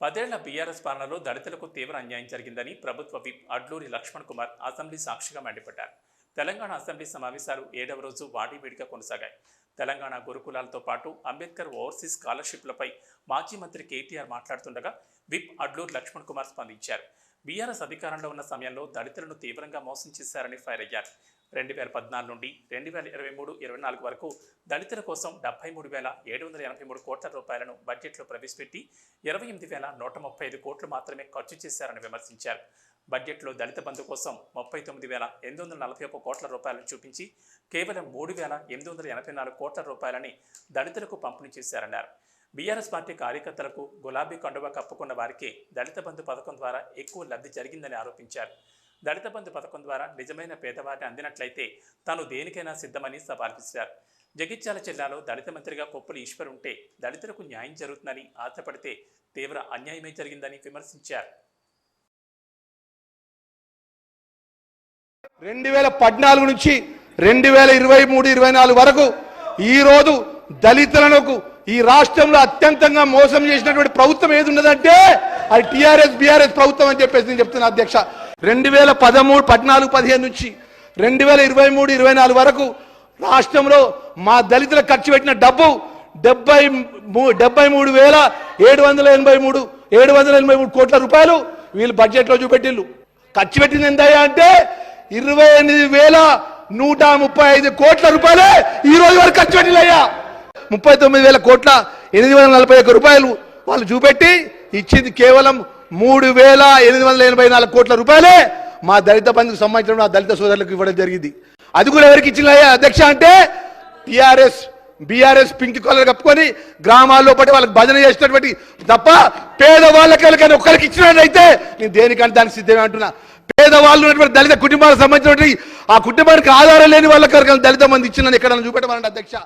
పదేళ్ళ బీఆర్ఎస్ పాలనలో దళితులకు తీవ్ర అన్యాయం జరిగిందని ప్రభుత్వ విప్ అడ్లూరి లక్ష్మణ్ కుమార్ అసెంబ్లీ సాక్షిగా మండిపడ్డారు. తెలంగాణ అసెంబ్లీ సమావేశాలు ఏడవ రోజు వాడివేడిగా కొనసాగాయి. తెలంగాణ గురుకులాలతో పాటు అంబేద్కర్ ఓవర్సీస్ స్కాలర్షిప్లపై మాజీ మంత్రి కేటీఆర్ మాట్లాడుతుండగా విప్ అడ్లూరి లక్ష్మణ్ కుమార్ స్పందించారు. బీఆర్ఎస్ అధికారంలో ఉన్న సమయంలో దళితులను తీవ్రంగా మోసం చేశారని ఫైర్ అయ్యారు. రెండు వేల పద్నాలుగు నుండి రెండు వేల ఇరవై మూడు ఇరవై నాలుగు వరకు దళితుల కోసం డెబ్బై మూడు వేల ఏడు వందల ఎనభై మూడు కోట్ల రూపాయలను బడ్జెట్లో ప్రవేశపెట్టి ఇరవై ఎనిమిది వేల నూట ముప్పై ఐదు కోట్లు మాత్రమే ఖర్చు చేశారని విమర్శించారు. బడ్జెట్లో దళిత బంధు కోసం ముప్పై తొమ్మిది వేల ఎనిమిది వందల నలభై ఒక్క కోట్ల రూపాయలను చూపించి కేవలం మూడు వేల ఎనిమిది వందల ఎనభై నాలుగు కోట్ల రూపాయలని దళితులకు పంపిణీ చేశారన్నారు. బీఆర్ఎస్ పార్టీ కార్యకర్తలకు గులాబీ కండువా కప్పుకున్న వారికే దళిత బంధు పథకం ద్వారా ఎక్కువ లబ్ధి జరిగిందని ఆరోపించారు. దళిత బంధు పథకం ద్వారా నిజమైన పేదవారిని అందినట్లయితే తాను దేనికైనా సిద్ధమని సవాల్ జగిత్యాల జిల్లాలో దళిత మంత్రిగా కొప్పుల ఈశ్వర్ ఉంటే దళితులకు న్యాయం జరుగుతుందని ఆశపడితే తీవ్ర అన్యాయమే జరిగిందని విమర్శించారు. రెండు వేల పద్నాలుగు నుంచి రెండు వేల ఇరవై మూడు ఇరవై నాలుగు వరకు ఈ రోజు దళితులకు ఈ రాష్ట్రంలో అత్యంతంగా మోసం చేసినటువంటి ప్రభుత్వం ఏది ఉన్నదంటే అది టిఆర్ఎస్ బిఆర్ఎస్ ప్రభుత్వం అని చెప్పేసి నేను చెప్తున్నా అధ్యక్ష. రెండు వేల పదమూడు పద్నాలుగు పదిహేను నుంచి రెండు వేల ఇరవై మూడు ఇరవై నాలుగు వరకు రాష్ట్రంలో మా దళితులకు ఖర్చు పెట్టిన డబ్బు డెబ్బై డెబ్బై మూడు వేల ఏడు వందల ఎనభై మూడు ఏడు వందల ఎనభై మూడు కోట్ల రూపాయలు వీళ్ళు బడ్జెట్లో చూపెట్టిల్లు ఖర్చు పెట్టింది ఎంతయ్యా అంటే ఇరవై ఎనిమిది వేల నూట ముప్పై ఐదు కోట్ల రూపాయలే ఈ రోజు వరకు ఖర్చు పెట్టిలయ్యా ముప్పై తొమ్మిది వేల కోట్ల ఎనిమిది వందల నలభై ఒక్క రూపాయలు వాళ్ళు చూపెట్టి ఇచ్చింది కేవలం మూడు వేల ఎనిమిది వందల ఎనభై నాలుగు కోట్ల రూపాయలే మా దళిత బంధుకు సంబంధించిన మా దళిత సోదరులకు ఇవ్వడం జరిగింది. అది కూడా ఎవరికి ఇచ్చిన అధ్యక్ష అంటే టిఆర్ఎస్ బీఆర్ఎస్ పింక్ కలర్ కప్పుకొని గ్రామాల్లో పట్టి వాళ్ళకి భజన చేసినటువంటి తప్ప పేదవాళ్ళకి ఒక్కరికి ఇచ్చినట్లయితే నేను దేనికంటే దానికి సిద్ధమే అంటున్నా. పేదవాళ్ళు ఉన్నటువంటి దళిత కుటుంబాలకు సంబంధించినటువంటి ఆ కుటుంబానికి ఆధారం లేని వాళ్ళకి దళిత మంది ఇచ్చిన ఎక్కడ చూపెట్టమనండి అధ్యక్ష.